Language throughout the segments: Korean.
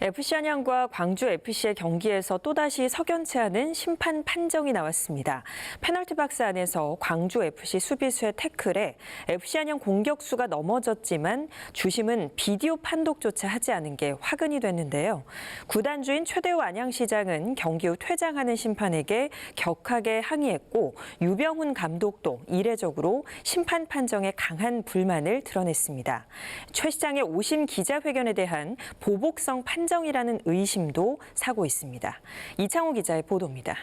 FC 안양과 광주 FC의 경기에서 또다시 석연치 않은 심판 판정이 나왔습니다. 페널티 박스 안에서 광주 FC 수비수의 태클에 FC 안양 공격수가 넘어졌지만 주심은 비디오 판독조차 하지 않은 게 화근이 됐는데요. 구단주인 최대호 안양시장은 경기 후 퇴장하는 심판에게 격하게 항의했고 유병훈 감독도 이례적으로 심판 판정에 강한 불만을 드러냈습니다. 최 시장의 오심 기자회견에 대한 보복성 판정 이라는 의심도 사고 있습니다. 이창호 기자의 보도입니다.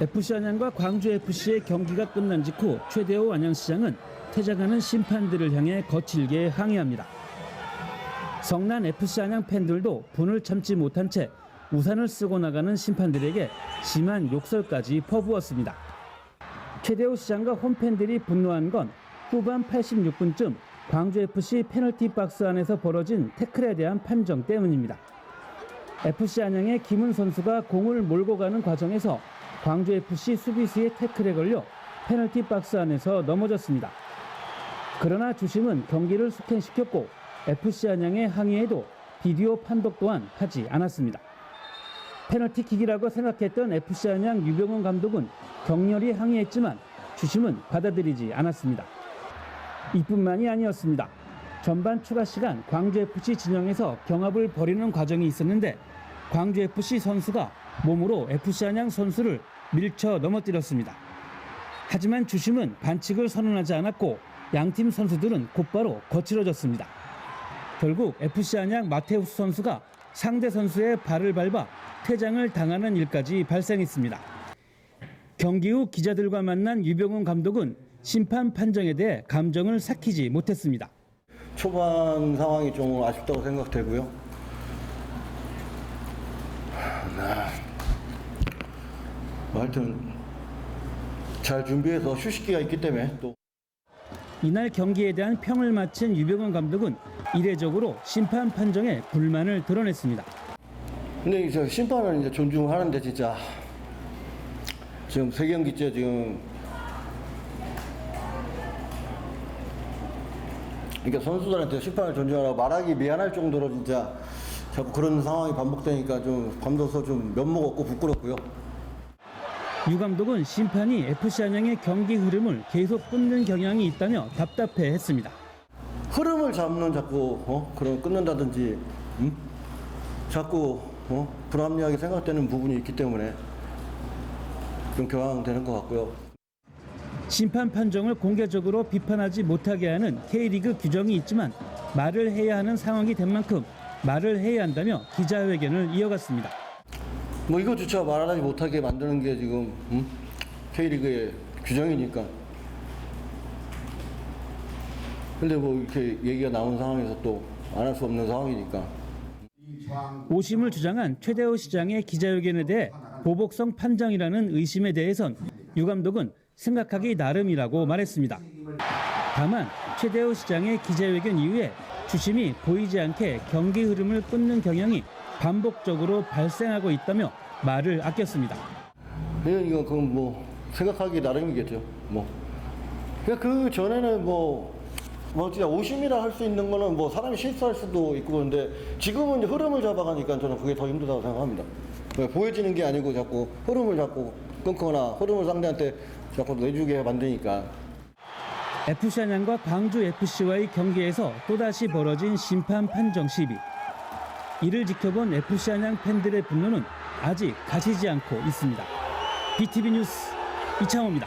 FC 안양과 광주 FC의 경기가 끝난 직후 최대호 안양시장은 퇴장하는 심판들을 향해 거칠게 항의합니다. 성난 FC 안양 팬들도 분을 참지 못한 채 우산을 쓰고 나가는 심판들에게 심한 욕설까지 퍼부었습니다. 최대호 시장과 홈팬들이 분노한 건 후반 86분쯤 광주 FC 페널티 박스 안에서 벌어진 태클에 대한 판정 때문입니다. FC 안양의 김은 선수가 공을 몰고 가는 과정에서 광주 FC 수비수의 태클에 걸려 페널티 박스 안에서 넘어졌습니다. 그러나 주심은 경기를 수캔시켰고 FC 안양의 항의에도 비디오 판독 또한 하지 않았습니다. 페널티킥이라고 생각했던 FC 안양 유병훈 감독은 격렬히 항의했지만 주심은 받아들이지 않았습니다. 이뿐만이 아니었습니다. 전반 추가 시간 광주 FC 진영에서 경합을 벌이는 과정이 있었는데 광주 FC 선수가 몸으로 FC 안양 선수를 밀쳐 넘어뜨렸습니다. 하지만 주심은 반칙을 선언하지 않았고 양팀 선수들은 곧바로 거칠어졌습니다. 결국 FC 안양 마테우스 선수가 상대 선수의 발을 밟아 퇴장을 당하는 일까지 발생했습니다. 경기 후 기자들과 만난 유병훈 감독은 심판 판정에 대해 감정을 삭히지 못했습니다. 초반 상황이 좀 아쉽다고 생각되고요. 나뭐 하여튼 잘 준비해서 휴식기가 있기 때문에 또 이날 경기에 대한 평을 마친 유병훈 감독은 이례적으로 심판 판정에 불만을 드러냈습니다. 근데 이제 심판은 이제 존중하는데 진짜 지금 세 경기째 지금 그러니까 선수들한테 심판을 존중하라고 말하기 미안할 정도로 진짜 자꾸 그런 상황이 반복되니까 좀 감독서 좀 면목 없고 부끄럽고요. 유 감독은 심판이 FC 안양의 경기 흐름을 계속 끊는 경향이 있다며 답답해했습니다. 흐름을 잡는 자꾸 어? 그런 끊는다든지 음? 자꾸 어? 불합리하게 생각되는 부분이 있기 때문에 좀 경황되는 것 같고요. 심판 판정을 공개적으로 비판하지 못하게 하는 K리그 규정이 있지만 말을 해야 하는 상황이 된 만큼 말을 해야 한다며 기자회견을 이어갔습니다. 뭐 이거조차 말하지 못하게 만드는 게 지금 음? K리그의 규정이니까. 근데 뭐 이렇게 얘기가 나온 상황에서 또 안 할 수 없는 상황이니까. 오심을 주장한 최대호 시장의 기자회견에 대해 보복성 판정이라는 의심에 대해선 유 감독은 생각하기 나름이라고 말했습니다. 다만 최대호 시장의 기자회견 이후에 주심이 보이지 않게 경기 흐름을 끊는 경향이 반복적으로 발생하고 있다며 말을 아꼈습니다. 이건 이건 그건 뭐 생각하기 나름이겠죠. 뭐. 그러니까 그 전에는 뭐. 뭐 진짜 오심이라 할 수 있는 거는 뭐 사람이 실수할 수도 있고 그런데 지금은 이제 흐름을 잡아가니까 저는 그게 더 힘들다고 생각합니다. 왜 보여지는 게 아니고 자꾸 흐름을 자꾸 끊거나 흐름을 상대한테 자꾸 내주게 만드니까 FC 안양과 광주 FC와의 경기에서 또다시 벌어진 심판 판정 시비. 이를 지켜본 FC 안양 팬들의 분노는 아직 가시지 않고 있습니다. BTV 뉴스 이창호입니다.